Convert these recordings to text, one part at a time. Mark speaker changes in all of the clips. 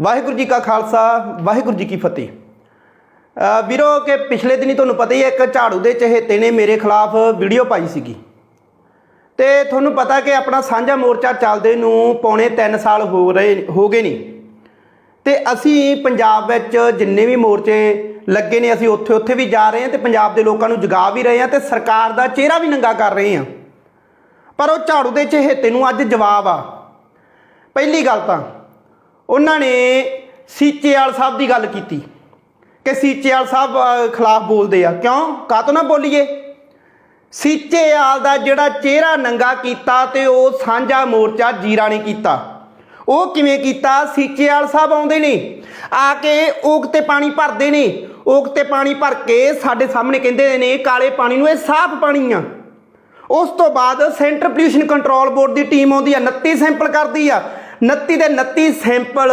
Speaker 1: ਵਾਹਿਗੁਰੂ ਜੀ ਕਾ ਖਾਲਸਾ, ਵਾਹਿਗੁਰੂ ਜੀ ਕੀ ਫਤਿਹ। ਵੀਰੋ, ਕਿ ਪਿਛਲੇ ਦਿਨੀ ਤੁਹਾਨੂੰ ਪਤਾ ਹੀ ਹੈ, ਇੱਕ ਝਾੜੂ ਦੇ ਚਹੇਤੇ ਨੇ ਮੇਰੇ ਖਿਲਾਫ ਵੀਡੀਓ ਪਾਈ ਸੀਗੀ। ਤੇ ਤੁਹਾਨੂੰ ਪਤਾ ਕਿ ਆਪਣਾ ਸਾਂਝਾ ਮੋਰਚਾ ਚੱਲਦੇ ਨੂੰ ਪੌਣੇ 3 ਸਾਲ ਹੋ ਰਹੇ, ਹੋ ਗਏ ਨਹੀਂ ਤੇ ਅਸੀਂ ਪੰਜਾਬ ਵਿੱਚ ਜਿੰਨੇ ਵੀ ਮੋਰਚੇ ਲੱਗੇ ਨੇ, ਅਸੀਂ ਉੱਥੇ ਉੱਥੇ ਵੀ ਜਾ ਰਹੇ ਹਾਂ ਤੇ ਪੰਜਾਬ ਦੇ ਲੋਕਾਂ ਨੂੰ ਜਗਾ ਵੀ ਰਹੇ ਹਾਂ ਤੇ ਸਰਕਾਰ ਦਾ ਚਿਹਰਾ ਵੀ ਨੰਗਾ ਕਰ ਰਹੇ ਹਾਂ। ਪਰ ਉਹ ਝਾੜੂ ਦੇ ਚਹੇਤੇ ਨੂੰ ਅੱਜ ਜਵਾਬ ਆ। ਪਹਿਲੀ ਗੱਲ ਤਾਂ ਉਹਨਾਂ ਨੇ ਸੀਚੇਵਾਲ ਸਾਹਿਬ ਦੀ ਗੱਲ ਕੀਤੀ ਕਿ ਸੀਚੇਵਾਲ ਸਾਹਿਬ ਖਿਲਾਫ ਬੋਲਦੇ ਆ। ਕਿਉਂ? ਕਾਹਤੋਂ ਨਾ ਬੋਲੀਏ? ਸੀਚੇਵਾਲ ਦਾ ਜਿਹੜਾ ਚਿਹਰਾ ਨੰਗਾ ਕੀਤਾ ਤੇ ਉਹ ਸਾਂਝਾ ਮੋਰਚਾ ਜੀਰਾ ਨੇ ਕੀਤਾ। ਉਹ ਕਿਵੇਂ ਕੀਤਾ? ਸੀਚੇਵਾਲ ਸਾਹਿਬ ਆਉਂਦੇ ਨੇ, ਆ ਕੇ ਓਕ ਤੇ ਪਾਣੀ ਭਰਦੇ ਨੇ। ਓਕ ਤੇ ਪਾਣੀ ਭਰ ਕੇ ਸਾਡੇ ਸਾਹਮਣੇ ਕਹਿੰਦੇ ਨੇ, ਕਾਲੇ ਪਾਣੀ ਨੂੰ ਇਹ ਸਾਫ਼ ਪਾਣੀ ਆ। ਉਸ ਤੋਂ ਬਾਅਦ ਸੈਂਟਰ ਪੋਲਿਊਸ਼ਨ ਕੰਟਰੋਲ ਬੋਰਡ ਦੀ ਟੀਮ ਆਉਂਦੀ ਆ 29 ਸੈਂਪਲ ਕਰਦੀ ਆ। 29 ਦੇ 29 ਸੈਂਪਲ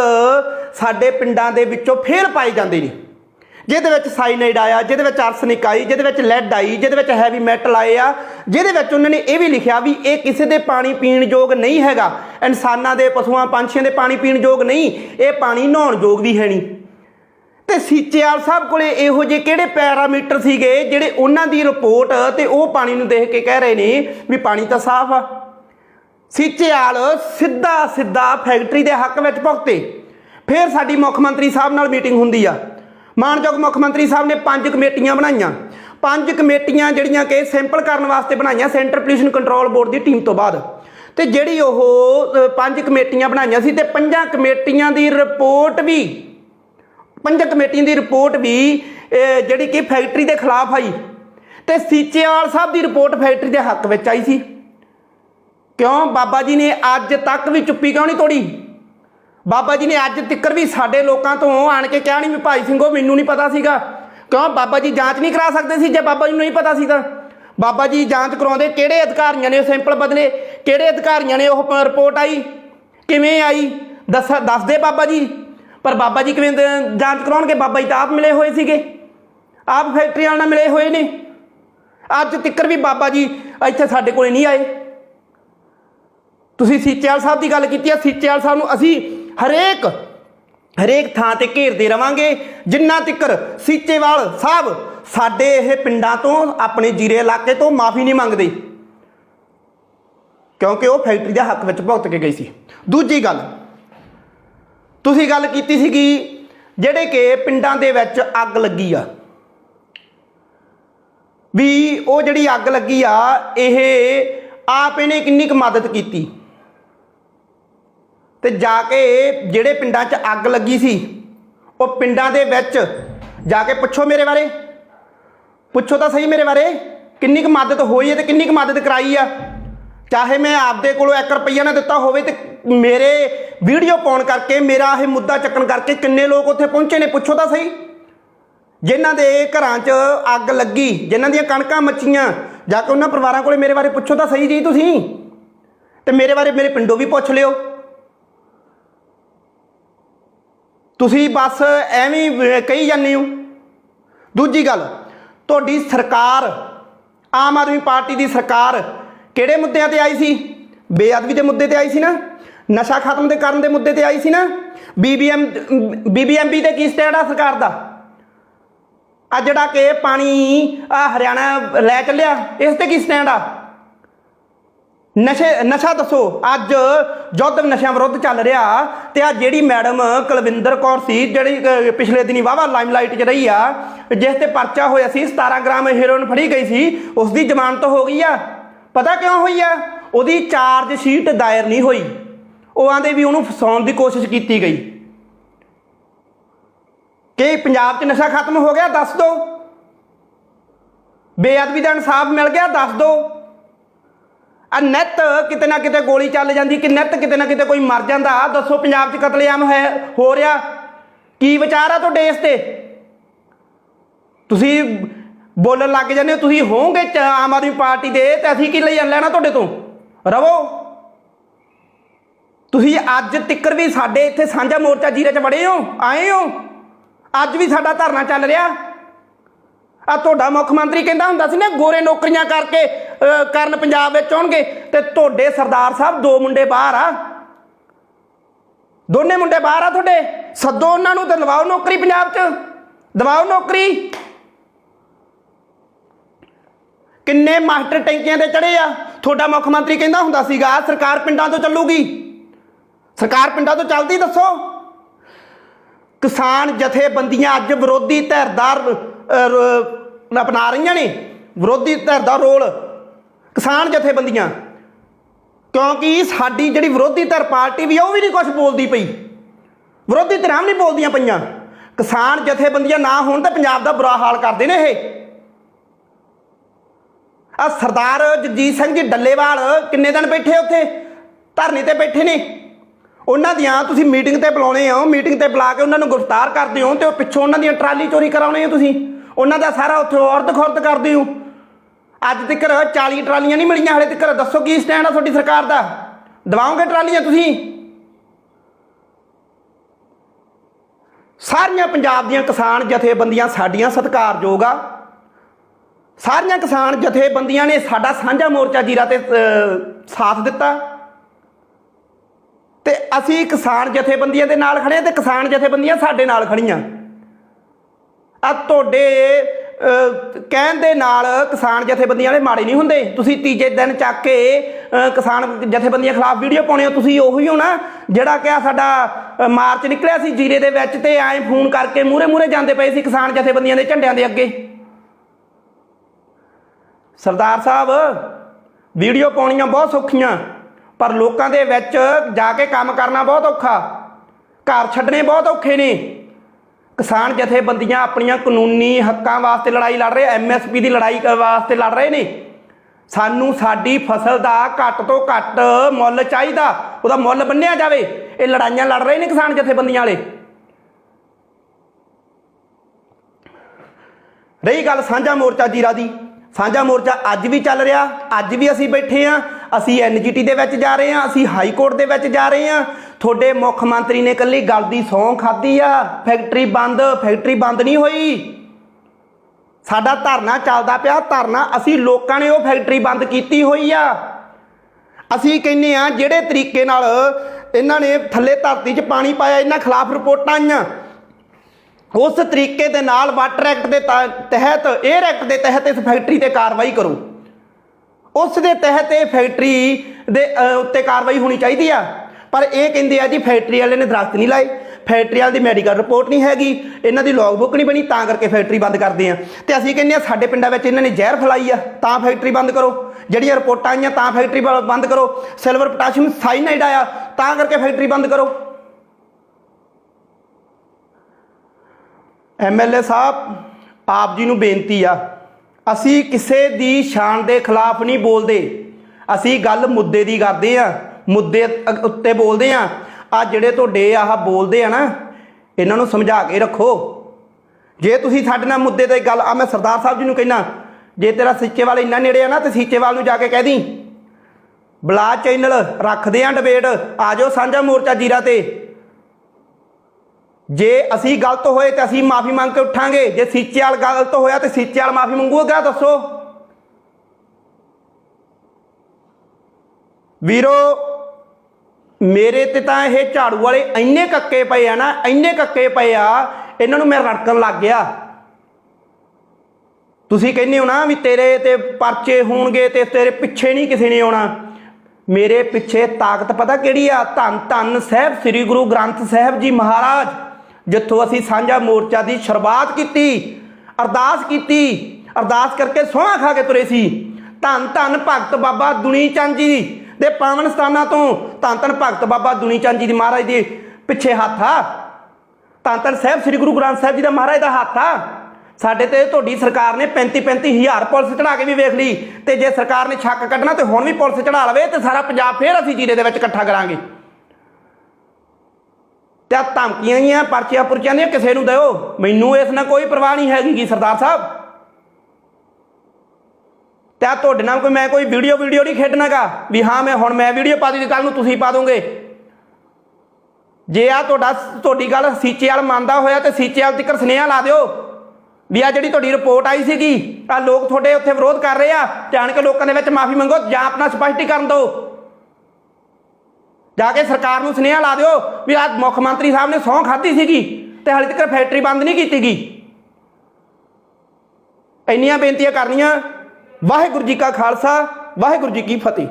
Speaker 1: ਸਾਡੇ ਪਿੰਡਾਂ ਦੇ ਵਿੱਚੋਂ ਫੇਲ ਪਾਏ ਜਾਂਦੇ ਨੇ। ਜਿਹਦੇ ਵਿੱਚ ਸਾਈਨਾਈਡ ਆਇਆ, ਜਿਹਦੇ ਵਿੱਚ ਆਰਸਨਿਕ ਆਈ, ਜਿਹਦੇ ਵਿੱਚ ਲੈਡ ਆਈ, ਜਿਹਦੇ ਵਿੱਚ ਹੈਵੀ ਮੈਟਲ ਆਏ ਆ, ਜਿਹਦੇ ਵਿੱਚ ਉਹਨਾਂ ਨੇ ਇਹ ਵੀ ਲਿਖਿਆ ਵੀ ਇਹ ਕਿਸੇ ਦੇ ਪਾਣੀ ਪੀਣ ਯੋਗ ਨਹੀਂ ਹੈਗਾ। ਇਨਸਾਨਾਂ ਦੇ, ਪਸ਼ੂਆਂ, ਪੰਛੀਆਂ ਦੇ ਪਾਣੀ ਪੀਣ ਯੋਗ ਨਹੀਂ, ਇਹ ਪਾਣੀ ਨਹਾਉਣ ਯੋਗ ਵੀ ਹੈ ਨਹੀਂ। ਤੇ ਸੀਚੇਵਾਲ ਸਾਹਿਬ ਕੋਲੇ ਇਹੋ ਜਿਹੇ ਕਿਹੜੇ ਪੈਰਾਮੀਟਰ ਸੀਗੇ ਜਿਹੜੇ ਉਹਨਾਂ ਦੀ ਰਿਪੋਰਟ ਤੇ ਉਹ ਪਾਣੀ ਨੂੰ ਦੇਖ ਕੇ ਕਹਿ ਰਹੇ ਨੇ ਵੀ ਪਾਣੀ ਤਾਂ ਸਾਫ਼ ਆ। ਸੀਚੇਵਾਲ ਸਿੱਧਾ ਸਿੱਧਾ ਫੈਕਟਰੀ ਦੇ ਹੱਕ ਵਿੱਚ ਭੁਗਤੇ। ਫਿਰ ਸਾਡੀ ਮੁੱਖ ਮੰਤਰੀ ਸਾਹਿਬ ਨਾਲ ਮੀਟਿੰਗ ਹੁੰਦੀ ਆ। ਮਾਨਯੋਗ ਮੁੱਖ ਮੰਤਰੀ ਸਾਹਿਬ ਨੇ ਪੰਜ ਕਮੇਟੀਆਂ ਬਣਾਈਆਂ। ਪੰਜ ਕਮੇਟੀਆਂ ਜਿਹੜੀਆਂ ਕਿ ਸੈਂਪਲ ਕਰਨ ਵਾਸਤੇ ਬਣਾਈਆਂ ਸੈਂਟਰ ਪੋਲਿਊਸ਼ਨ ਕੰਟਰੋਲ ਬੋਰਡ ਦੀ ਟੀਮ ਤੋਂ ਬਾਅਦ। ਤੇ ਜਿਹੜੀ ਉਹ ਪੰਜ ਕਮੇਟੀਆਂ ਬਣਾਈਆਂ ਸੀ ਤੇ ਪੰਜਾਂ ਕਮੇਟੀਆਂ ਦੀ ਰਿਪੋਰਟ ਵੀ, ਪੰਜ ਕਮੇਟੀਆਂ ਦੀ ਰਿਪੋਰਟ ਵੀ ਜਿਹੜੀ ਕਿ ਫੈਕਟਰੀ ਦੇ ਖਿਲਾਫ ਆਈ। ਤੇ ਸੀਚੇਵਾਲ ਸਾਹਿਬ ਦੀ ਰਿਪੋਰਟ ਫੈਕਟਰੀ ਦੇ ਹੱਕ ਵਿੱਚ ਆਈ ਸੀ। ਕਿਉਂ? ਬਾਬਾ ਜੀ ਨੇ ਅੱਜ ਤੱਕ ਵੀ ਚੁੱਪੀ ਕਿਉਂ ਨਹੀਂ ਤੋੜੀ? ਬਾਬਾ ਜੀ ਨੇ ਅੱਜ ਤੱਕ ਵੀ ਸਾਡੇ ਲੋਕਾਂ ਤੋਂ ਆਣ ਕੇ ਕਿਹਾ ਨਹੀਂ ਵੀ ਭਾਈ ਸਿੰਘੋ, ਮੈਨੂੰ ਨਹੀਂ ਪਤਾ ਸੀਗਾ। ਕਿਉਂ? ਬਾਬਾ ਜੀ ਜਾਂਚ ਨਹੀਂ ਕਰਾ ਸਕਦੇ ਸੀ ਜੇ ਬਾਬਾ ਜੀ ਨੂੰ ਨਹੀਂ ਪਤਾ ਸੀ ਤਾਂ ਬਾਬਾ ਜੀ ਜਾਂਚ ਕਰਾਉਂਦੇ ਕਿਹੜੇ ਅਧਿਕਾਰੀਆਂ ਨੇ ਉਹ ਸੈਂਪਲ ਬਦਲੇ? ਕਿਹੜੇ ਅਧਿਕਾਰੀਆਂ ਨੇ ਉਹ ਰਿਪੋਰਟ ਆਈ? ਕਿਵੇਂ ਆਈ? ਦੱਸ, ਦੱਸਦੇ ਬਾਬਾ ਜੀ? ਪਰ ਬਾਬਾ ਜੀ ਕਿਵੇਂ ਜਾਂਚ ਕਰਾਉਣਗੇ? ਬਾਬਾ ਜੀ ਤਾਂ ਆਪ ਮਿਲੇ ਹੋਏ ਸੀਗੇ। ਆਪ ਫੈਕਟਰੀ ਵਾਲਿਆਂ ਨਾਲ ਮਿਲੇ ਹੋਏ ਨੇ। ਅੱਜ ਤੱਕ ਵੀ ਬਾਬਾ ਜੀ ਇੱਥੇ ਸਾਡੇ ਕੋਲੇ ਨਹੀਂ ਆਏ। ਤੁਸੀਂ ਸੀਚੇਵਾਲ ਸਾਹਿਬ ਦੀ ਗੱਲ ਕੀਤੀ ਆ, ਸੀਚੇਵਾਲ ਸਾਹਿਬ ਨੂੰ ਅਸੀਂ ਹਰੇਕ ਹਰੇਕ ਥਾਂ ਤੇ ਘੇਰਦੇ ਰਵਾਂਗੇ। ਜਿੰਨਾ ਤਿੱਕਰ ਸੀਚੇਵਾਲ ਸਾਹਿਬ ਸਾਡੇ ਇਹ ਪਿੰਡਾਂ ਤੋਂ, ਆਪਣੇ ਜੀਰੇ ਇਲਾਕੇ ਤੋਂ ਮਾਫੀ ਨਹੀਂ ਮੰਗਦੇ। ਕਿਉਂਕਿ ਉਹ ਫੈਕਟਰੀ ਦੇ ਹੱਕ ਵਿੱਚ ਭੁਗਤ ਕੇ ਗਈ ਸੀ। ਦੂਜੀ ਗੱਲ, ਤੁਸੀਂ ਗੱਲ ਕੀਤੀ ਸੀਗੀ ਜਿਹੜੇ ਕਿ ਪਿੰਡਾਂ ਦੇ ਵਿੱਚ ਅੱਗ ਲੱਗੀ ਆ, ਵੀ ਉਹ ਜਿਹੜੀ ਅੱਗ ਲੱਗੀ ਆ, ਇਹ ਆਪ ਇਹਨੇ ਕਿੰਨੀ ਕੁ ਮਦਦ ਕੀਤੀ? ਤੇ ਜਾ ਕੇ ਜਿਹੜੇ ਪਿੰਡਾਂ 'ਚ ਅੱਗ ਲੱਗੀ ਸੀ, ਉਹ ਪਿੰਡਾਂ ਦੇ ਵਿੱਚ ਜਾ ਕੇ ਪੁੱਛੋ ਮੇਰੇ ਬਾਰੇ। ਪੁੱਛੋ ਤਾਂ ਸਹੀ ਮੇਰੇ ਬਾਰੇ, ਕਿੰਨੀ ਕੁ ਮਦਦ ਹੋਈ ਹੈ ਤੇ ਕਿੰਨੀ ਕੁ ਮਦਦ ਕਰਾਈ ਆ। ਚਾਹੇ ਮੈਂ ਆਪਦੇ ਕੋਲੋਂ 1 ਰੁਪਈਆ ਨਾ ਦਿੱਤਾ ਹੋਵੇ ਤੇ ਮੇਰੇ ਵੀਡੀਓ ਪਾਉਣ ਕਰਕੇ, ਮੇਰਾ ਇਹ ਮੁੱਦਾ ਚੱਕਣ ਕਰਕੇ ਕਿੰਨੇ ਲੋਕ ਉੱਥੇ ਪਹੁੰਚੇ ਨੇ, ਪੁੱਛੋ ਤਾਂ ਸਹੀ। ਜਿਨ੍ਹਾਂ ਦੇ ਘਰਾਂ 'ਚ ਅੱਗ ਲੱਗੀ, ਜਿਨ੍ਹਾਂ ਦੀਆਂ ਕਣਕਾਂ ਮੱਚੀਆਂ ਜਾ ਕੇ ਉਹਨਾਂ ਪਰਿਵਾਰਾਂ ਕੋਲੇ ਮੇਰੇ ਬਾਰੇ ਪੁੱਛੋ ਤਾਂ ਸਹੀ ਜੀ ਤੁਸੀਂ। ਤੇ ਮੇਰੇ ਬਾਰੇ ਮੇਰੇ ਪਿੰਡੋਂ ਵੀ ਪੁੱਛ ਲਿਓ। ਤੁਸੀਂ ਬਸ ਐਵੇਂ ਕਹੀ ਜਾਂਦੇ ਹੋ। ਦੂਜੀ ਗੱਲ, ਤੁਹਾਡੀ ਸਰਕਾਰ, ਆਮ ਆਦਮੀ ਪਾਰਟੀ ਦੀ ਸਰਕਾਰ ਕਿਹੜੇ ਮੁੱਦਿਆਂ ਤੇ ਆਈ ਸੀ? ਬੇਅਦਬੀ ਦੇ ਮੁੱਦੇ ਤੇ ਆਈ ਸੀ ਨਾ? ਨਸ਼ਾ ਖਤਮ ਦੇ ਕਰਨ ਦੇ ਮੁੱਦੇ ਤੇ ਆਈ ਸੀ ਨਾ? ਬੀਬੀਐਮ, ਬੀਬੀਐਮਬੀ ਤੇ ਕੀ ਸਟੈਂਡ ਆ ਸਰਕਾਰ ਦਾ? ਆ ਜਿਹੜਾ ਕਿ ਪਾਣੀ, ਆ ਹਰਿਆਣਾ ਲੈ ਚੱਲਿਆ, ਇਸ ਤੇ ਕੀ ਸਟੈਂਡ ਆ? ਨਸ਼ੇ, ਨਸ਼ਾ ਦੱਸੋ। ਅੱਜ ਯੁੱਧ ਨਸ਼ਿਆਂ ਵਿਰੁੱਧ ਚੱਲ ਰਿਹਾ ਤੇ ਆ ਜਿਹੜੀ ਮੈਡਮ ਕੁਲਵਿੰਦਰ ਕੌਰ ਸੀ, ਜਿਹੜੀ ਪਿਛਲੇ ਦਿਨੀ ਵਾਵਾ ਲਾਈਮਲਾਈਟ 'ਚ ਰਹੀ ਆ, ਜਿਸ ਤੇ ਪਰਚਾ ਹੋਇਆ ਸੀ 17 ਗ੍ਰਾਮ ਹੈਰੋਇਨ ਫੜੀ ਗਈ ਸੀ ਉਸ ਦੀ ਜ਼ਮਾਨਤ ਹੋ ਗਈ ਆ। ਪਤਾ ਕਿਉਂ ਹੋਈ ਆ? ਉਹਦੀ ਚਾਰਜ ਸ਼ੀਟ ਦਾਇਰ ਨਹੀਂ ਹੋਈ। ਉਹ ਆਂਦੇ ਵੀ ਉਹਨੂੰ ਫਸਾਉਣ ਦੀ ਕੋਸ਼ਿਸ਼ ਕੀਤੀ ਗਈ। ਕਿ ਪੰਜਾਬ 'ਚ ਨਸ਼ਾ ਖਤਮ ਹੋ ਗਿਆ, ਦੱਸ ਦਿਓ ਬੇਅਦਬੀ ਦਾ ਇਨਸਾਫ ਮਿਲ ਗਿਆ, ਦੱਸ ਦਿਓ ਆ ਨੈਟ ਕਿਤੇ ਨਾ ਕਿਤੇ ਗੋਲੀ ਚੱਲ ਜਾਂਦੀ, ਕਿ ਨੈਟ ਕਿਤੇ ਨਾ ਕਿਤੇ ਕੋਈ ਮਰ ਜਾਂਦਾ। ਦੱਸੋ, ਪੰਜਾਬ 'ਚ ਕਤਲੇਆਮ ਹੈ, ਹੋ ਰਿਹਾ। ਕੀ ਵਿਚਾਰ ਆ ਤੁਹਾਡੇ ਇਸ ਤੇ? ਤੁਸੀਂ ਬੋਲਣ ਲੱਗ ਜਾਂਦੇ ਹੋ, ਤੁਸੀਂ ਹੋਵੋਗੇ ਚ- ਆਮ ਆਦਮੀ ਪਾਰਟੀ ਦੇ, ਤੇ ਅਸੀਂ ਕੀ ਲਈ ਲੈਣਾ ਤੁਹਾਡੇ ਤੋਂ? ਰਵੋ। ਤੁਸੀਂ ਅੱਜ ਤਿੱਕਰ ਵੀ ਸਾਡੇ ਇੱਥੇ ਸਾਂਝਾ ਮੋਰਚਾ ਜੀਰੇ 'ਚ ਵੜੇ ਹੋ, ਆਏ ਹੋ। ਅੱਜ ਵੀ ਸਾਡਾ ਧਰਨਾ ਚੱਲ ਰਿਹਾ। ਆ ਤੁਹਾਡਾ ਮੁੱਖ ਮੰਤਰੀ ਕਹਿੰਦਾ ਹੁੰਦਾ ਸੀ ਨਾ, ਗੋਰੇ ਨੌਕਰੀਆਂ ਕਰਕੇ ਕਰਨ ਪੰਜਾਬ ਵਿੱਚ ਆਉਣਗੇ। ਤੇ ਤੁਹਾਡੇ ਸਰਦਾਰ ਸਾਹਿਬ ਦੋ ਮੁੰਡੇ ਬਾਹਰ ਆ। ਦੋਨੇ ਮੁੰਡੇ ਬਾਹਰ ਆ ਤੁਹਾਡੇ? ਸੱਦੋ ਉਹਨਾਂ ਨੂੰ ਤੇ ਲਵਾਓ ਨੌਕਰੀ ਪੰਜਾਬ 'ਚ। ਦਵਾਓ ਨੌਕਰੀ। ਕਿੰਨੇ ਮਾਸਟਰ ਟੈਂਕੀਆਂ ਤੇ ਚੜੇ ਆ। ਤੁਹਾਡਾ ਮੁੱਖ ਮੰਤਰੀ ਕਹਿੰਦਾ ਹੁੰਦਾ ਸੀਗਾ ਸਰਕਾਰ ਪਿੰਡਾਂ ਤੋਂ ਚੱਲੂਗੀ। ਸਰਕਾਰ ਪਿੰਡਾਂ ਤੋਂ ਚੱਲਦੀ ਦੱਸੋ। ਕਿਸਾਨ ਜਥੇਬੰਦੀਆਂ ਅੱਜ ਵਿਰੋਧੀ ਧਿਰਦਾਰ ਅਹ, ਅਪਣਾ ਰਹੀਆਂ ਨੇ। ਵਿਰੋਧੀ ਧਿਰ ਦਾ ਰੋਲ। ਕਿਸਾਨ ਜਥੇਬੰਦੀਆਂ, ਕਿਉਂਕਿ ਸਾਡੀ ਜਿਹੜੀ ਵਿਰੋਧੀ ਧਿਰ ਪਾਰਟੀ ਵੀ ਆ, ਉਹ ਵੀ ਨਹੀਂ ਕੁਝ ਬੋਲਦੀ ਪਈ। ਵਿਰੋਧੀ ਧਿਰਾਂ ਵੀ ਨਹੀਂ ਬੋਲਦੀਆਂ ਪਈਆਂ। ਕਿਸਾਨ ਜਥੇਬੰਦੀਆਂ ਨਾ ਹੋਣ ਤਾਂ ਪੰਜਾਬ ਦਾ ਬੁਰਾ ਹਾਲ ਕਰਦੇ ਨੇ ਇਹ। ਆ ਸਰਦਾਰ ਜਗਜੀਤ ਸਿੰਘ ਜੀ ਡੱਲੇਵਾਲ ਕਿੰਨੇ ਦਿਨ ਬੈਠੇ ਉੱਥੇ? ਧਰਨੇ ਤੇ ਬੈਠੇ ਨੇ। ਉਹਨਾਂ ਦੀਆਂ ਤੁਸੀਂ ਮੀਟਿੰਗ ਤੇ ਬੁਲਾਉਣੇ ਹੋ, ਮੀਟਿੰਗ ਤੇ ਬੁਲਾ ਕੇ ਉਹਨਾਂ ਨੂੰ ਗ੍ਰਿਫਤਾਰ ਕਰਦੇ ਹੋ ਤੇ ਉਹ ਪਿੱਛੋਂ ਉਹਨਾਂ ਦੀਆਂ ਟਰਾਲੀ ਚੋਰੀ ਕਰਾਉਣੇ ਹੋ ਤੁਸੀਂ। ਉਹਨਾਂ ਦਾ ਸਾਰਾ ਉੱਥੇ ਔਰਤ ਖੁਰਦ ਕਰਦੇ ਹੋ। ਅੱਜ ਤੱਕ 40 ਟਰਾਲੀਆਂ ਨਹੀਂ ਮਿਲੀਆਂ, ਹਲੇ ਤੱਕ ਦੱਸੋ ਕੀ ਸਟੈਂਡ ਆ ਤੁਹਾਡੀ ਸਰਕਾਰ ਦਾ? ਦਵਾਓਗੇ ਟਰਾਲੀਆਂ ਤੁਸੀਂ? ਸਾਰੀਆਂ ਪੰਜਾਬ ਦੀਆਂ ਕਿਸਾਨ ਜਥੇਬੰਦੀਆਂ ਸਾਡੀਆਂ ਸਤਿਕਾਰਯੋਗ ਆ। ਸਾਰੀਆਂ ਕਿਸਾਨ ਜਥੇਬੰਦੀਆਂ ਨੇ ਸਾਡਾ ਸਾਂਝਾ ਮੋਰਚਾ ਜੀਰਾ ਤੇ ਸਾਥ ਦਿੱਤਾ। ਤੇ ਅਸੀਂ ਕਿਸਾਨ ਜਥੇਬੰਦੀਆਂ ਦੇ ਨਾਲ ਖੜੇ ਹਾਂ ਤੇ ਕਿਸਾਨ ਜਥੇਬੰਦੀਆਂ ਸਾਡੇ ਨਾਲ ਖੜੀਆਂ। ਆ ਤੁਹਾਡੇ ਕਹਿਣ ਦੇ ਨਾਲ ਕਿਸਾਨ ਜਥੇਬੰਦੀਆਂ ਵਾਲੇ ਮਾੜੇ ਨਹੀਂ ਹੁੰਦੇ। ਤੁਸੀਂ ਤੀਜੇ ਦਿਨ ਚੱਕ ਕੇ ਕਿਸਾਨ ਜਥੇਬੰਦੀਆਂ ਖਿਲਾਫ ਵੀਡੀਓ ਪਾਉਣੇ ਹੋ, ਤੁਸੀਂ ਉਹੀ ਹੋ ਨਾ, ਜਿਹੜਾ ਕਿਹਾ ਸਾਡਾ ਮਾਰਚ ਨਿਕਲਿਆ ਸੀ ਜੀਰੇ ਦੇ ਵਿੱਚ ਤੇ ਐਂ ਫੋਨ ਕਰਕੇ ਮੂਰੇ ਮੂਰੇ ਜਾਂਦੇ ਪਏ ਸੀ ਕਿਸਾਨ ਜਥੇਬੰਦੀਆਂ ਦੇ ਝੰਡਿਆਂ ਦੇ ਅੱਗੇ। ਸਰਦਾਰ ਸਾਹਿਬ, ਵੀਡੀਓ ਪਾਉਣੀਆਂ ਬਹੁਤ ਸੌਖੀਆਂ, ਪਰ ਲੋਕਾਂ ਦੇ ਵਿੱਚ ਜਾ ਕੇ ਕੰਮ ਕਰਨਾ ਬਹੁਤ ਔਖਾ। ਘਰ ਛੱਡਣੇ ਬਹੁਤ ਔਖੇ ਨੇ। ਕਿਸਾਨ ਜਥੇਬੰਦੀਆਂ ਆਪਣੀਆਂ ਕਾਨੂੰਨੀ ਹੱਕਾਂ ਵਾਸਤੇ ਲੜਾਈ ਲੜ ਰਹੇ ਐਮਐਸਪੀ ਦੀ ਲੜਾਈ ਵਾਸਤੇ ਲੜ ਰਹੇ ਨੇ। ਸਾਨੂੰ ਸਾਡੀ ਫਸਲ ਦਾ ਘੱਟ ਤੋਂ ਘੱਟ ਮੁੱਲ ਚਾਹੀਦਾ, ਉਹਦਾ ਮੁੱਲ ਬੰਨਿਆ ਜਾਵੇ। ਇਹ ਲੜਾਈਆਂ ਲੜ ਰਹੇ ਨੇ ਕਿਸਾਨ ਜਥੇਬੰਦੀਆਂ ਵਾਲੇ। ਰਹੀ ਗੱਲ ਸਾਂਝਾ ਮੋਰਚਾ ਜੀਰਾ ਦੀ। ਸਾਂਝਾ ਮੋਰਚਾ ਅੱਜ ਵੀ ਚੱਲ ਰਿਹਾ, ਅੱਜ ਵੀ ਅਸੀਂ ਬੈਠੇ ਆ। ਅਸੀਂ ਐਨਜੀਟੀ ਦੇ ਵਿੱਚ ਜਾ ਰਹੇ ਹਾਂ, ਅਸੀਂ ਹਾਈ ਕੋਰਟ ਦੇ ਵਿੱਚ ਜਾ ਰਹੇ ਹਾਂ। ਤੁਹਾਡੇ ਮੁੱਖ ਮੰਤਰੀ ਨੇ ਕੱਲੀ ਗੱਲ ਦੀ ਸੌਂ ਖਾਦੀ ਆ। ਫੈਕਟਰੀ ਬੰਦ ਫੈਕਟਰੀ ਬੰਦ ਨਹੀਂ ਹੋਈ। ਸਾਡਾ ਧਰਨਾ ਚੱਲਦਾ ਪਿਆ, ਧਰਨਾ ਅਸੀਂ ਲੋਕਾਂ ਨੇ ਉਹ ਫੈਕਟਰੀ ਬੰਦ ਕੀਤੀ ਹੋਈ ਆ। ਅਸੀਂ ਕਹਿੰਨੇ ਆ ਜਿਹੜੇ ਤਰੀਕੇ ਨਾਲ ਇਹਨਾਂ ਨੇ ਥੱਲੇ ਧਰਤੀ 'ਚ ਪਾਣੀ ਪਾਇਆ, ਇਹਨਾਂ ਖਿਲਾਫ ਰਿਪੋਰਟਾਂ ਆਈਆਂ। ਉਸ ਤਰੀਕੇ ਦੇ ਨਾਲ ਵਾਟਰ ਐਕਟ ਦੇ ਤਾ- ਤਹਿਤ 에ਅਰ ਐਕਟ ਦੇ ਤਹਿਤ ਇਸ ਫੈਕਟਰੀ ਤੇ ਕਾਰਵਾਈ ਕਰੋ। ਉਸ ਦੇ ਤਹਿਤ ਇਹ ਫੈਕਟਰੀ ਦੇ ਉੱਤੇ ਕਾਰਵਾਈ ਹੋਣੀ ਚਾਹੀਦੀ ਆ। ਪਰ ਇਹ ਕਹਿੰਦੇ ਆ ਜੀ ਫੈਕਟਰੀ ਵਾਲੇ ਨੇ ਦਰਖਤ ਨਹੀਂ ਲਾਏ। ਫੈਕਟਰੀ ਵਾਲੇ ਦੀ ਮੈਡੀਕਲ ਰਿਪੋਰਟ ਨਹੀਂ ਹੈਗੀ। ਇਹਨਾਂ ਦੀ ਲੌਗ ਬੁੱਕ ਨਹੀਂ ਬਣੀ, ਤਾਂ ਕਰਕੇ ਫੈਕਟਰੀ ਬੰਦ ਕਰਦੇ ਆ। ਤੇ ਅਸੀਂ ਕਹਿੰਦੇ ਆ ਸਾਡੇ ਪਿੰਡਾਂ ਵਿੱਚ ਇਹਨਾਂ ਨੇ ਜ਼ਹਿਰ ਫੈਲਾਈ ਆ, ਤਾਂ ਫੈਕਟਰੀ ਬੰਦ ਕਰੋ। ਜਿਹੜੀਆਂ ਰਿਪੋਰਟਾਂ ਆਈਆਂ, ਤਾਂ ਫੈਕਟਰੀ ਬ- ਬੰਦ ਕਰੋ। ਸਿਲਵਰ ਪੋਟਾਸ਼ੀਅਮ ਸਾਈਨਾਈਡ ਆਇਆ, ਤਾਂ ਕਰਕੇ ਫੈਕਟਰੀ ਬੰਦ ਕਰੋ। ਐਮਐਲਏ ਸਾਹਿਬ, ਆਪ ਜੀ ਨੂੰ ਬੇਨਤੀ ਆ ਅਸੀਂ ਕਿਸੇ ਦੀ ਸ਼ਾਨ ਦੇ ਖਿਲਾਫ ਨਹੀਂ ਬੋਲਦੇ। ਅਸੀਂ ਗੱਲ ਮੁੱਦੇ ਦੀ ਕਰਦੇ ਆ ਮੁੱਦੇ ਉੱਤੇ ਬੋਲਦੇ ਆ ਆ ਜਿਹੜੇ ਤੁਹਾਡੇ ਆਹ ਬੋਲਦੇ ਆ ਨਾ, ਇਹਨਾਂ ਨੂੰ ਸਮਝਾ ਕੇ ਰੱਖੋ। ਜੇ ਤੁਸੀਂ ਸਾਡੇ ਨਾਲ ਮੁੱਦੇ ਤੇ ਗੱਲ ਆ ਮੈਂ ਸਰਦਾਰ ਸਾਹਿਬ ਜੀ ਨੂੰ ਕਹਿਣਾ ਜੇ ਤੇਰਾ ਸੀਚੇਵਾਲ ਇੰਨਾ ਨੇੜੇ ਆ ਨਾ, ਤੇ ਸੀਚੇਵਾਲ ਨੂੰ ਜਾ ਕੇ ਕਹਿ ਦੀ। ਬਲਾ ਚੈਨਲ ਰੱਖਦੇ ਆ, ਡਿਬੇਟ। ਆ ਜਾਓ ਸਾਂਝਾ ਮੋਰਚਾ ਜੀਰਾ ਤੇ। ਜੇ ਅਸੀਂ ਗਲਤ ਹੋਏ ਤੇ ਅਸੀਂ ਮਾਫੀ ਮੰਗ ਕੇ ਉੱਠਾਂਗੇ। ਜੇ ਸੀਚੇ ਵਾਲ ਗਲਤ ਹੋਇਆ ਤੇ ਸੀਚੇ ਵਾਲ ਮਾਫੀ ਮੰਗੂਗਾ ਦੱਸੋ? ਵੀਰੋ, ਮੇਰੇ ਤੇ ਤਾਂ ਇਹ ਝਾੜੂ ਵਾਲੇ ਇੰਨੇ ਕੱਕੇ ਪਏ ਆ ਨਾ, ਇੰਨੇ ਕੱਕੇ ਪਏ ਆ, ਇਹਨਾਂ ਨੂੰ ਮੈਂ ਰੜਕਣ ਲੱਗ ਗਿਆ। ਤੁਸੀਂ ਕਹਿੰਦੇ ਹੋ ਨਾ ਵੀ ਤੇਰੇ ਤੇ ਪਰਚੇ ਹੋਣਗੇ ਤੇ ਤੇਰੇ ਪਿੱਛੇ ਨਹੀਂ ਕਿਸੇ ਨੇ ਆਉਣਾ। ਮੇਰੇ ਪਿੱਛੇ ਤਾਕਤ ਪਤਾ ਕਿਹੜੀ ਆ? ਧੰਨ ਧੰਨ ਸਾਹਿਬ, ਸ੍ਰੀ ਗੁਰੂ ਗ੍ਰੰਥ ਸਾਹਿਬ ਜੀ ਮਹਾਰਾਜ। ਜਿੱਥੋਂ ਅਸੀਂ ਸਾਂਝਾ ਮੋਰਚਾ ਦੀ ਸ਼ੁਰੂਆਤ ਕੀਤੀ, ਅਰਦਾਸ ਕੀਤੀ, ਅਰਦਾਸ ਕਰਕੇ ਸੋਹਾਂ ਖਾ ਕੇ ਤੁਰੇ ਸੀ। ਧੰਨ ਧੰਨ ਭਗਤ ਬਾਬਾ ਦੁਨੀ ਚੰਦ ਜੀ ਦੇ ਪਾਵਨ ਸਥਾਨਾਂ ਤੋਂ। ਧੰਨ ਧੰਨ ਭਗਤ ਬਾਬਾ ਦੁਨੀ ਚੰਦ ਜੀ ਦੀ ਮਹਾਰਾਜ ਦੇ ਪਿੱਛੇ ਹੱਥ ਆ। ਧੰਨ ਧੰਨ ਸਾਹਿਬ ਸ੍ਰੀ ਗੁਰੂ ਗ੍ਰੰਥ ਸਾਹਿਬ ਜੀ ਦਾ ਮਹਾਰਾਜ ਦਾ ਹੱਥ ਆ। ਸਾਡੇ ਤੇ ਤੁਹਾਡੀ ਸਰਕਾਰ ਨੇ 35 35 ਹਜ਼ਾਰ ਪੁਲਿਸ ਚੜਾ ਕੇ ਵੀ ਵੇਖ ਲਈ ਤੇ ਜੇ ਸਰਕਾਰ ਨੇ ਛੱਕ ਕੱਢਣਾ ਤੇ ਹੁਣ ਵੀ ਪੁਲਿਸ ਚੜਾ ਲਵੇ ਤੇ ਸਾਰਾ ਪੰਜਾਬ ਫੇਰ ਅਸੀਂ ਜੀਰੇ ਦੇ ਵਿੱਚ ਇਕੱਠਾ ਕਰਾਂਗੇ। ਤੇ ਆਹ ਧਮਕੀਆਂ ਗੀਆਂ ਪਰਚੀਆਂ ਪੁਰਚੀਆਂ ਦੀਆਂ ਕਿਸੇ ਨੂੰ ਦਿਓ। ਮੈਨੂੰ ਇਸ ਨਾਲ ਕੋਈ ਪਰਵਾਹ ਨਹੀਂ ਹੈਗੀ ਗੀ, ਸਰਦਾਰ ਸਾਹਿਬ। ਤੇ ਆਹ ਤੁਹਾਡੇ ਨਾਲ ਕੋਈ ਮੈਂ ਕੋਈ ਵੀਡੀਓ ਵੀਡੀਓ ਨਹੀਂ ਖੇਡਣਾਗਾ। ਵੀ ਹਾਂ, ਮੈਂ ਹੁਣ ਮੈਂ ਵੀਡੀਓ ਪਾ ਦੀ ਕੱਲ ਨੂੰ ਤੁਸੀਂ ਪਾ ਦੋਗੇ। ਜੇ ਆ ਤੁਹਾਡਾ ਤੁਹਾਡੀ ਗੱਲ ਸੀਚੇ ਵਾਲ ਮੰਨਦਾ ਹੋਇਆ ਤੇ ਸੀਚੇ ਵਾਲ ਤੱਕ ਸੁਨੇਹਾ ਲਾ ਦਿਓ। ਵੀ ਆ ਜਿਹੜੀ ਤੁਹਾਡੀ ਰਿਪੋਰਟ ਆਈ ਸੀਗੀ ਆ ਲੋਕ ਤੁਹਾਡੇ ਉੱਥੇ ਵਿਰੋਧ ਕਰ ਰਹੇ ਆ। ਜਾਣ ਕੇ ਲੋਕਾਂ ਦੇ ਵਿੱਚ ਮਾਫੀ ਮੰਗੋ ਜਾਂ ਆਪਣਾ ਸਪਸ਼ਟੀਕਰਨ ਦਿਓ। ਜਾ ਕੇ ਸਰਕਾਰ ਨੂੰ ਸੁਨੇਹਾ ਲਾ ਦਿਓ ਵੀ ਅੱਜ ਮੁੱਖ ਮੰਤਰੀ ਸਾਹਿਬ ਨੇ ਸਹੁੰ ਖਾਧੀ ਸੀਗੀ ਤੇ ਹਾਲੇ ਤੱਕ ਫੈਕਟਰੀ ਬੰਦ ਨਹੀਂ ਕੀਤੀ ਗਈ। ਇੰਨੀਆਂ ਬੇਨਤੀਆਂ ਕਰਨੀਆਂ। ਵਾਹਿਗੁਰੂ ਜੀ ਕਾ ਖਾਲਸਾ, ਵਾਹਿਗੁਰੂ ਜੀ ਕੀ ਫਤਿਹ।